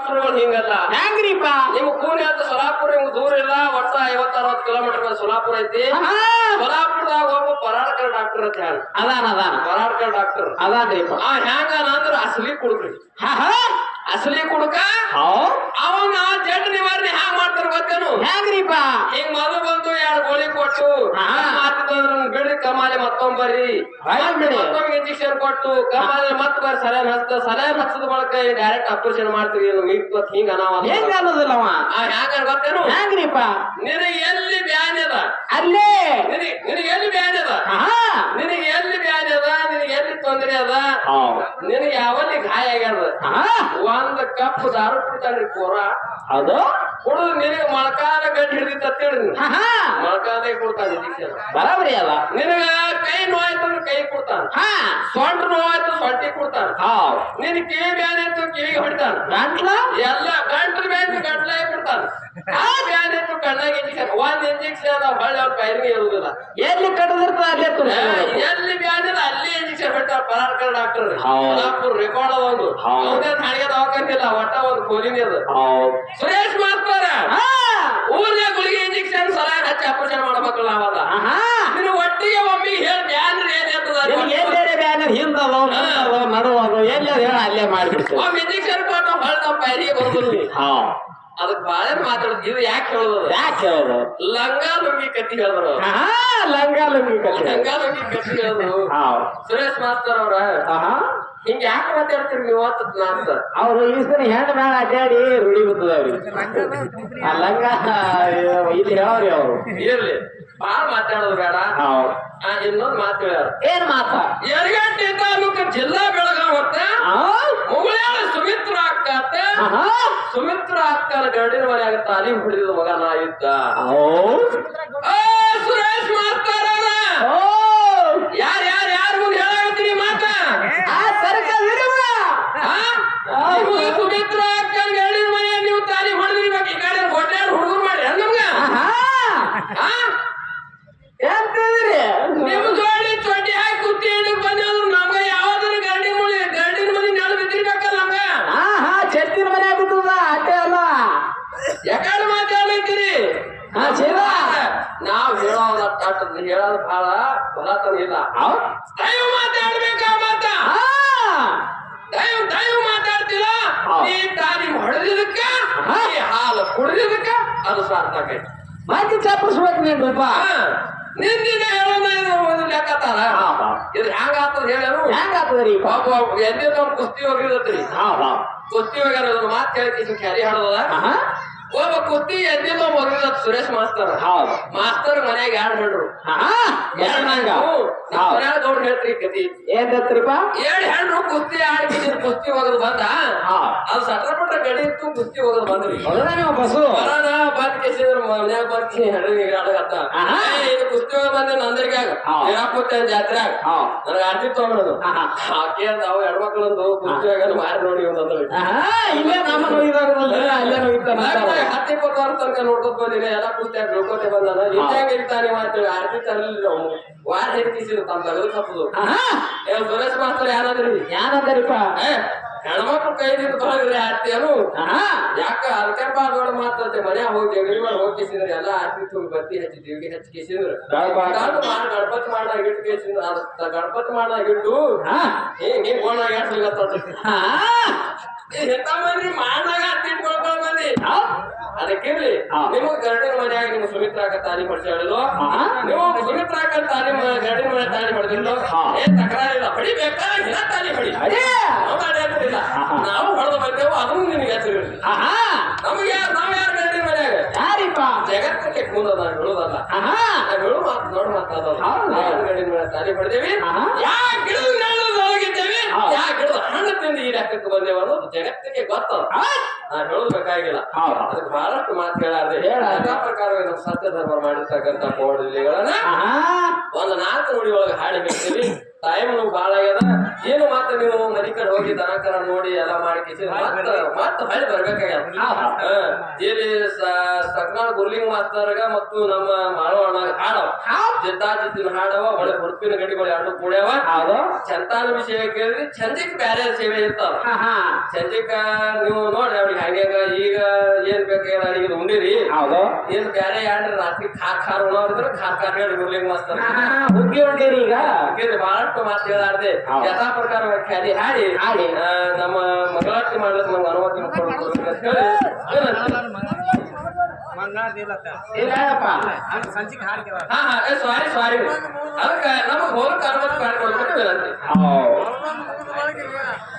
ಹಿಂಗಲ್ಲ. ಹೆಂಗ್ರಿಪ್ಪ ನಿಮ್ ಕೂಲಿ ಅಂತ ಸೊಲಾಪುರ ನಿಮ್ಗೆ ದೂರ ಇಲ್ಲ ಒಟ್ಟ ಐವತ್ತ ಅರವತ್ತು ಕಿಲೋಮೀಟರ್ ಸೊಲಾಪುರ ಐತಿ. ಸೊಲಾಪುರದಾಗ ಒಬ್ಬ ಪರಾಡ್ಕರ್ ಡಾಕ್ಟರ್ ಅಂತ ಹೇಳ. ಅದಾನ ಅದಾನ. ಪರಾಡ್ಕರ್ ಡಾಕ್ಟರ್ ಅದಾನ್ರಿಪ್ಪ. ಆ ಹ್ಯಾಂಗ ಅಂದ್ರ ಅಸಲಿ ಕುಡುಕ್ರಿ. ಅಸಲಿ ಕುಡುಕ? ಅವನ ಜಡ್ ನಿವಾರಣೆ ಹ್ಯಾಂಗ ಮಾಡ್ತಾರ ಗೊತ್ತೇನು? ಹೆಂಗ್ರಿಪ್ಪ ಹಿಂಗ್ ಮೊದಲು ಬಂತು ಎರಡು ಗೋಳಿ ಕೊಟ್ಟು ಕಮಾಲಿ ಮತ್ತೊಂದ್ ಬರ್ರಿ. ಮತ್ತೊಮ್ಮೆ ಇಂಜೆಕ್ಷನ್ ಕೊಟ್ಟು ಕಮಾಲೆ ಮತ್ ಬರ್ರಿ ಸಲಹೆ ಹಚ್ಚ ಸಲಹೆ ಹಚ್ಚದ ಬಳಕ ಡೈರೆಕ್ಟ್ ಆಪರೇಷನ್ ಮಾಡ್ತೀವಿ ಏನು ಮೀಟ್ ಮತ್ ಹಿಂಗ ಅನಾವ ಹೆಂಗ ಅನ್ನೋದಿಲ್ಲವ ಆ ಹ್ಯಾಂಗ ಗೊತ್ತೇನು? ಹೆಂಗ್ರಿಪ್ಪ ನಿನಗೆ ಎಲ್ಲಿ ಬ್ಯಾನ್ ಅದ? ಅಲ್ಲೇ? ನಿನಗೆ ಎಲ್ಲಿ ಬ್ಯಾನ್ ಅದ ನಿನಗೆ ಎಲ್ಲಿ ತೊಂದರೆ ಅದ ಹೌದ್. ನಿನಗೆ ಯಾವತ್ತಿ ಗಾಯ ಆಗ್ಯದ? ಆಹಾ, ಒಂದ್ ಕಪ್ ದಾರು ಕುಡ್ತಾನ್ರಿ ಪೂರ. ಅದು? ಕುಡಿದು ನಿನಗೆ ಮೊಳಕಾಲ ಗಟ್ಟಿ ಹಿಡಿದಿತ್ತ ಅಂತೇಳಿ ಹಾ ಮೊಳಕಾಲೇ ಕೊಡ್ತಾನೆ ಬರಾಬರಿ ಅಲ್ಲ? ನಿನಗ ಕೈ ನೋವಾಯ್ತು ಅಂದ್ರೆ ಕೈ ಕೊಡ್ತಾನ. ಹಾ. ಸೊಂಟ ನೋವಾಯ್ತು ಸೊಂಟಿ ಕೊಡ್ತಾನ. ನಿನ್ ಕಿವಿ ಬ್ಯಾನ್ ಆಯ್ತು ಕಿವಿಗೆ ಹೊಡಿತಾನ. ಗಂಟ್ಲ? ಎಲ್ಲ ಗಂಟ್ಲು ಬ್ಯಾನ್ ಗಂಟ್ಲಾಗ ಕೊಡ್ತಾನ ಆ ಬ್ಯಾನ್ ಆಯ್ತು ಕಣ್ಣಾಗ ಇಂಜೆಕ್ಷನ್ ಒಂದ್ ಇಂಜೆಕ್ಷನ್ ಹೊಳ್ಳಿ ಅವ್ರ ಎಲ್ಲಿ ಕಟ್ಟದಿರ್ತದ ಅಲ್ಲೇ. ಎಲ್ಲಿ ಬ್ಯಾನ್ ಇದೆ ಅಲ್ಲಿ ಇಂಜೆಕ್ಷನ್ ಹೊಡ್ತಾರ ಪರಾರ್ಕರ್ ಡಾಕ್ಟರ್ ಹೌದು. ರೆಕಾರ್ಡ್ ಅದ ಒಂದು. ಅವನೇ ಹಾಡಿಗೆ ದವಾಖಾನಿಲ್ಲ ಒಟ್ಟ ಒಂದು ಕೋಲಿನಿ ಅದ. ಸುರೇಶ್ ಮಾಸ್ತರ ಹಾ, ಊರ್ನಾಗ ಗುಳಿಗೆ ಇಂಜೆಕ್ಷನ್ ಸಲಹೆ ಹಚ್ಚಿ ಮಾಡ್ಬೇಕಲ್ಲ ಅವಾಗ. ಆಹಾ, ನಿನ್ನ ಒಟ್ಟಿಗೆ ಒಮ್ಮಿಗೆ ಹೇಳಿ ಬ್ಯಾನ್ ಏನ್ ನಿನಗೆ ಎಲ್ಲೇರೆ ಬ್ಯಾನರ್ ಹಿಂದದೋ ನಡುವದೋ ಅದ ಹೇಳ ಅಲ್ಲೇ ಮಾಡ್ಬಿಡ್ತೀವಿ. ಒಮ್ಮೆ ಇಂಜೆಕ್ಷನ್ ಕೊಟ್ಟು ನಮ್ಮ ಪೈರಿಗೆ ಬರೋದಿಲ್ಲ ಹಾ. ಅದಕ್ಕೆ ಬಾಳೆ ಮಾತಾಡುದು. ಇದು ಯಾಕೆ ಹೇಳುದು? ಯಾಕೆ ಹೇಳೋದು? ಲಂಗ ಲುಂಗಿ ಕತ್ತಿ ಹೇಳಿದ್ರು ಲಂಗ ಲುಂಗಿ ಕತ್ತಿ ಲಂಗ ಲುಂಗಿ ಕತ್ತಿ ಹೇಳಿದ್ರು. ಸುರೇಶ್ ಮಾಸ್ತರ್ ಅವ್ರ. ಹಿಂಗ ಯಾಕೆ ಮಾತಾಡ್ತೀರಿ ನೀವು ಅಂತ ನಾನು ಅಂತ ಅವ್ರು ಈ ಸರಿ ಹೆಣ್ಣು ಮೇಳ ಅಡ್ಡಾಡಿ ರೂಢಿ ಅವ್ರಿಗೆ. ಆ ಲಂಗ ಇಲ್ಲಿ ಹೇಳವ್ರಿ ಅವರು. ಇರ್ಲಿ. ಬಾಳ ಮಾತಾಡೋದು ಬೇಡ. ಇನ್ನೊಂದು ಮಾತು ಹೇಳ್ಯಾರ. ಏನ್ ಮಾತಾ? ಎರಗಂಟೆ ತಾಲೂಕು ಜಿಲ್ಲಾ ಬೆಳಗಾವ್ ಹೊತ್ತ ಮುಗುಳ್ಯಾಳ ಸುಮಿತ್ರ ಅಕ್ಕ ಅತ್ತ ಆಹಾ. ಸುಮಿತ್ರ ಅಕ್ಕನ ಗಂಡಿನ ಮನೆಯಾಗ ತಾಲೀಮ್ ಹಿಡಿದ ಮಗ ನಾ ಇದ್ದ. ಸುರೇಶ್ ಮಾಡ್ತಾರ ಯಾರ ಯಾರ್ ಯಾರ್ ಹೇಳಾಕತ್ತೀನಿ ಮಾತ? ಆ ತರಕ ವಿರುವ. ಆ? ನಿಮ್ಗೆ ಸುಮಿತ್ರ ಅಕ್ಕನ ಗಂಡಿನ ಮನೆಯಾಗ ನೀವು ತಾಲೀಮ್ ಹೊಡೆದಿರ್ಬೇಕು ಈ ಕಡೆ ಹೊಡ್ಯಾಡ್ ಹುಡುಗರು ಮಾಡಿ ನಮ್ಗ ಆಹಾ ಆ? ಎಂತಿದ್ರಿ ನಿಮ್ ಜೋಡಿ ಚೊಟ್ಟಿ ಹಾಕಿ ಕುತ್ತಿ ಹಿಡಿದು ಬಂದ್ರು ನಮ್ಗ ಯಾವ್ದಾರ ಗಂಡಿನ ಮನೆ ಗಂಡಿನ ಮನೆ ನೆಲ ಬಿದ್ದಿರ್ಬೇಕಲ್ಲ ನಮ್ಗ ಆಹಾ ಚತ್ತಿನ ಮನೆ ಬಿದ್ದದ ಅಟ್ಟೆ ಅಲ್ಲ ಯಾಕಂದ್ರೆ ಮಾತಾಡ್ಲೈತೀರಿ ಹಾ ಸೀದಾ ನಾವ್ ಹೇಳೋದ ಹೇಳೋದ್ ಬಹಳ ಬಲತನ ಇಲ್ಲ. ದಯವು ಮಾತಾಡ್ಬೇಕ ಮಾತ? ಹಾ. ದೈವ ದಯವು ಮಾತಾಡ್ತಿಲ್ಲ. ನೀ ತಾನಿ ಹೊಡೆದಿದ್ದಕ್ಕ ಹಾಲು ಕುಡಿದಿದ್ದಕ್ಕ ಅದು ಸಾರ್ಥಕ. ಮತ್ತೆ ಚಪ್ಪಸ್ಬೇಕು ನೀನ್ರಪ್ಪ ಹಾ. ನಿಂದಿನ ಹೇಳೋದ ಲೆಕ್ಕತ್ತಾರ. ಇದು ಹ್ಯಾಂಗ ಆಗ್ತದ ಹೇಳನು? ಹೆಂಗ ಆಗ್ತದ್ರಿ ಎಲ್ಲಿ ನಮ್ ಕುಸ್ತಿ ಹೋಗಿರತ್ರಿ ಕುಸ್ತಿ ಹೋಗ್ಯಾರ ಮಾತು ಕೇಳಕ್ಕೆ ಕ್ಯಾರಿ ಹಾಡೋದ? ಒಬ್ಬ ಕುತ್ತಿ ಎದ್ದಿಲ್ಲ ಮೊದಲ ಸುರೇಶ್ ಮಾಸ್ತರ್. ಹೌದು. ಮಾಸ್ತರ್ ಮನ್ಯಾಗ ಎರಡು ಹೇಳ್ರು ಹೌದ್. ಗೌಡ್ರು ಹೇಳ್ರಿ ಈ ಕತಿ ಏನ್ ಗೊತ್ತ್ರಿಪ್ಪ ಏಳ್ ಹೆಣ್ರು ಕುತ್ತಿ ಆಡ್ಬಿಟ್ಟಿದ್ರು ಕುಸ್ತಿ ಹೋಗೋದು ಬಂದ. ಅದು ಸಟ್ರ ಪಟ್ರ ಗಡಿ ಇತ್ತು ಕುಸ್ತಿ ಹೋಗೋದು ಬಂದ್ರಿ. ಹೌದಾ ನೀವು ಬಸ್ಸು? ಕೇಸಿದ್ರ ಮನ್ಯಾಗ ಬಂದ್ ಹೆಣ್ರಿಗೆ ಆಡಗತ್ತ. ಇದು ಕುಸ್ತಿ ಹೋಗಿ ಬಂದೆ ನಂದ್ರಿಗಾಗ. ಹಾ. ಹೇಳಾಕುತ್ತೆ ಜಾತ್ರ್ಯಾಗ ನನಗೆ ಆರ್ತಿ ತಗೊಂಡು. ಆಕೆ ನಾವು ಹೆಣ್ಮಕ್ಳಂದು ಕುಸ್ತಿ ಹೋಗೋದು ಮಾರಿ ನೋಡಿ ಆಹಾ ಇಲ್ಲೇ ನಮ್ಮ ನೋಯಿದಾಗಲ್ಲ ಅಲ್ಲೇ ನೋಯ್ತಾನ ಹತ್ತಿ ವರ್ಷ ತನಕ ನೋಡ್ಕೊತ ಬಂದಿನಿ. ಎಲ್ಲ ಕೂತ್ಯಾಗ ನೋಡ್ಕೊತೆ ಬಂದಾನ. ಹಿಂಗಾಗಿ ಇರ್ತಾನೆ ಅಂತೇಳಿ ಆರ್ತಿ ತರಲಿಲ್ಲ ಅವನು. ವಾರ ಹಿಡ್ಕಿಸಿದ್ರು ತಮ್ಮ ತಗದು ತಪ್ಪದು. ಏನ್ ಸುರೇಶ್ ಮಾಸ್ತರ್ ಯಾರಾದ್ರಿ ಏ ಹೆಣ್ಮಕ್ಳು ಕೈ ನಿಂತು ತೊಳಗ್ರಿ ಆರ್ತಿಯನು ಯಾಕ ಅದಕ್ಕೆ ಮಾತ್ರ ಮಾತಂತೆ ಮನ್ಯಾಗ ಹೋಗಿ ಜಗಲಿ ಮಾಡಿ ಹೋಗಿ ಕೇಸಿದ್ರೆ ಎಲ್ಲ ಆರ್ತಿ ತುಂಬ ಬತ್ತಿ ಹಚ್ಚಿ ದೇವಿಗೆ ಹಚ್ಚಿ ಕೇಸಿದ್ರು. ಮಾಡಿ ಗಣಪತಿ ಮಾಡ್ದಾಗ ಇಟ್ಟು ಕೇಸಿದ್ರು. ಗಣಪತಿ ಮಾಡ್ದಾಗ ಇಟ್ಟು ಹಾ. ಹಿಂಗ್ ಎಡ್ಸ್ಲಿಕತ್ತ ಹಾ. ಎಂತ ಮಂದಿ ಮಾಡಾಗ ಹತ್ತಿ ಇಟ್ಕೊಳ್ಕೊಂಡ್ ಮಂದಿ ಹೌದ್. ನಿಮ್ಮ ಗರಡಿನ ಮನ್ಯಾಗ ನಿಮ್ಮ ಸುಮಿತ್ರಾಕ ಹೇಳಿದ್ಲು ಆಹಾ. ನೀವು ಸುಮಿತ್ರಾಕ ಮ- ಗರಡಿನ ಮನೆ ತಾಲಿ ಮಾಡಿದ್ರು ಹಾ. ಏನ್ ತಕರಾರಿಲ್ಲ. ಹೊಡಿಬೇಕಾ ಇಲ್ಲ ತಾನಿ ಹೊಡಿ ಅದೇ ನಾವು ಹೊಡೆದು ಬಂದೆವು ಅದನ್ನು ನಿನಗೆ ಆಹಾ ನಮ್ಗೆ ಯಾರು ನಾವ್ ಯಾರು ಗರಡಿನ ಮನ್ಯಾಗ? ಯಾರಿಪ್ಪ? ಜಗತ್ತಕ್ಕೆ ಕೂದದ ಹೇಳುದಲ್ಲ ಹೇಳು ಮಾತು ದೊಡ್ಡ? ಯಾರು ಗರಡಿನ ಮನೆ ತಾಲಿ ಹೊಡೆದೇವಿ ಆಹಾ. ಲೆಕ್ಕಕ್ಕೆ ಬಂದೇವ ಅನ್ನೋದು ಜಗತ್ತಿಗೆ ಗೊತ್ತದ. ನಾ ಹೇಳಬೇಕಾಗಿಲ್ಲ ಹೌದು. ಅದಕ್ಕೆ ಬಹಳಷ್ಟು ಮಾತು ಹೇಳಾರ್ದೆ ಹೇಳ. ಪ್ರಕಾರವೇ ನಮ್ಮ ಸತ್ಯ ಧರ್ಮ ಮಾಡಿರ್ತಕ್ಕಂಥ ಕೋಡಲಿಗಳನ್ನ ಒಂದು ನಾಲ್ಕು ನುಡಿ ಒಳಗೆ ಹಾಡಿ ಹೇಳ್ತೀವಿ ಟೈಮ್ ಬಾಳ ಆಗ್ಯದ. ಏನು ಮಾತ್ರ ನೀವು ಮನಿ ಕಡೆ ಹೋಗಿ ದನ ಕರ ನೋಡಿ ಎಲ್ಲ ಮಾಡಿ ಮತ್ತೆ ಹಳ್ಳಿ ಮತ್ತ ಹೊಳ್ಳಿ ಬರ್ಬೇಕಾಗ್ಯದ. ಇಲ್ಲಿ ಸಕ್ನಾಳ್ ಗುರ್ಲಿಂಗ್ ಮಾಸ್ತರ್ಗ ಮತ್ತು ನಮ್ಮ ಮಾಳವಣ್ಣ ಹಾಡವ. ಜಿದ್ದಾ ಜಿದ್ದಿನ ಹಾಡವ ಒಳ್ಳೆ ಹುರುಪಿನ ಗಡಿಗಳು ಎರಡು ಕೂಡ್ಯಾವ. ಚಂತಾನ ವಿಷಯ ಕೇಳಿದ್ರಿ ಚಂದಿಕ್ ಬ್ಯಾರೆ ಸೇವೆ ಇರ್ತಾವ. ಚಂದಿಕ ನೀವು ನೋಡ್ರಿ ಅವ್ರಿಗೆ ಹಂಗ್ಯಾಗ ಈಗ ಏನ್ ಬೇಕಾಗ್ಯದ ಈಗ ಉಂಡಿರಿ. ಏನ್ ಬ್ಯಾರೆ ಯಾರ್ರಿ ರಾತ್ರಿ ಖಾ ಖಾರ ಉಣ್ಣ ಖಾ ಖಾರ ಹೇಳಿ ಗುರ್ಲಿಂಗ್ ಮಾಸ್ತರ್ ಹುಗ್ಗಿ ಹೊಂಟೀರಿ ಈಗ. ಬಹಳಷ್ಟು ಮಾತು ಹೇಳಾರ್ದೆ. ಯಥಾ ಪ್ರಕಾರ ಖ್ಯಾಲಿ ಹಾಡಿ. ಹಾಡಿ. ನಮ್ಮ ಮಂಗಳಾರತಿ ಮಾಡ್ಲಿಕ್ಕೆ ನಮ್ಗೆ ಅನುಮತಿ ಸಾರಿ ಸಾರಿ ಅದಕ್ಕೆ ನಮಗೆ ಹೋಗಕ್ಕೆ ಅನುಮತಿ ಮಾಡ್ಕೊಳ್ಬೇಕು ಹೌದು.